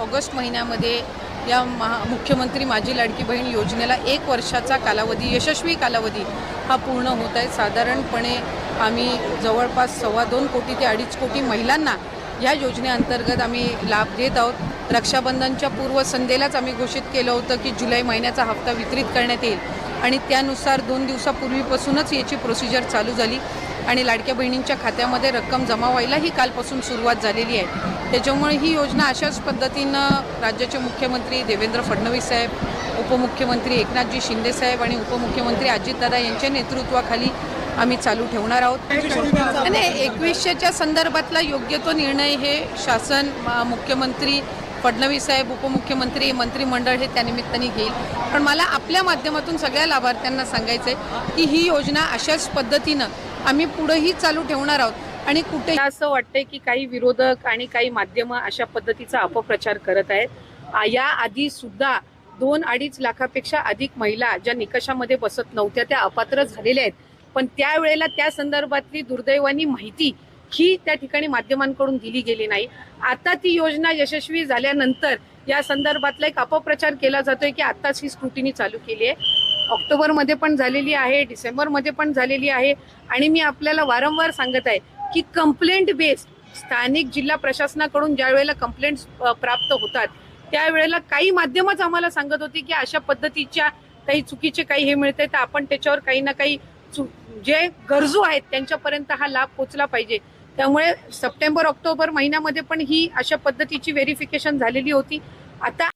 August महिन्यामध्ये या महा मुख्यमंत्री माझी लाडकी बहीण योजनेला एक वर्षाचा कालावधी यशस्वी कालावधी हा पूर्ण होत आहे. साधारणपणे आम्ही जवळपास सव्वा दोन कोटी ते अडीच कोटी महिलांना या योजनेअंतर्गत आम्ही लाभ देत आहोत. रक्षाबंधनच्या पूर्वसंध्येलाच आम्ही घोषित केलं होतं की जुलै महिन्याचा हप्ता वितरित करण्यात येईल आणि त्यानुसार दोन दिवसापूर्वीपासूनच याची प्रोसिजर चालू झाली आणि लाडक्या बहिणींच्या खात्यामध्ये रक्कम जमा व्हायलाही कालपासून सुरुवात झालेली आहे. त्याच्यामुळे ही योजना अशाच पद्धतीनं राज्याचे मुख्यमंत्री देवेंद्र फडणवीस साहेब उपमुख्यमंत्री एकनाथजी शिंदे साहेब आणि उपमुख्यमंत्री अजितदादा यांच्या नेतृत्वाखाली आम्ही चालू ठेवणार आहोत. आणि एकवीसशेच्या संदर्भातला योग्य तो निर्णय हे शासन मुख्यमंत्री फडणवीस साहेब उपमुख्यमंत्री मंत्रिमंडळ हे त्यानिमित्ताने घेईल. पण मला आपल्या माध्यमातून सगळ्या लाभार्थ्यांना सांगायचं आहे की ही योजना अशाच पद्धतीनं आम्ही पुढंही चालू ठेवणार आहोत. आणि कुठे असं वाटतंय की काही विरोधक आणि काही माध्यमं अशा पद्धतीचा अपप्रचार करत आहेत. या आधी सुद्धा दोन अडीच लाखापेक्षा अधिक महिला ज्या निकषामध्ये बसत नव्हत्या त्या अपात्र झालेल्या आहेत. पण त्यावेळेला त्या संदर्भातली दुर्दैवानी माहिती ही त्या ठिकाणी माध्यमांकडून दिली गेली नाही. आता ती योजना यशस्वी झाल्यानंतर या संदर्भातला एक अपप्रचार केला जातोय की आत्ताच ही स्क्रुटिनी चालू केली आहे. ऑक्टोबरमध्ये पण झालेली आहे डिसेंबरमध्ये पण झालेली आहे. आणि मी आपल्याला वारंवार सांगत आहे की कंप्लेंट बेस्ड स्थानिक जिल्हा प्रशासनाकडून ज्या वेळेला कंप्लेंट प्राप्त होतात त्यावेळेला काही माध्यमच आम्हाला सांगत होती की अशा पद्धतीच्या काही चुकीचे काही हे मिळते तर आपण त्याच्यावर काही ना काही जे गरजू आहेत त्यांच्यापर्यंत हा लाभ पोचला पाहिजे. त्यामुळे सप्टेंबर ऑक्टोबर महिन्यामध्ये पण ही अशा पद्धतीची व्हेरिफिकेशन झालेली होती. आता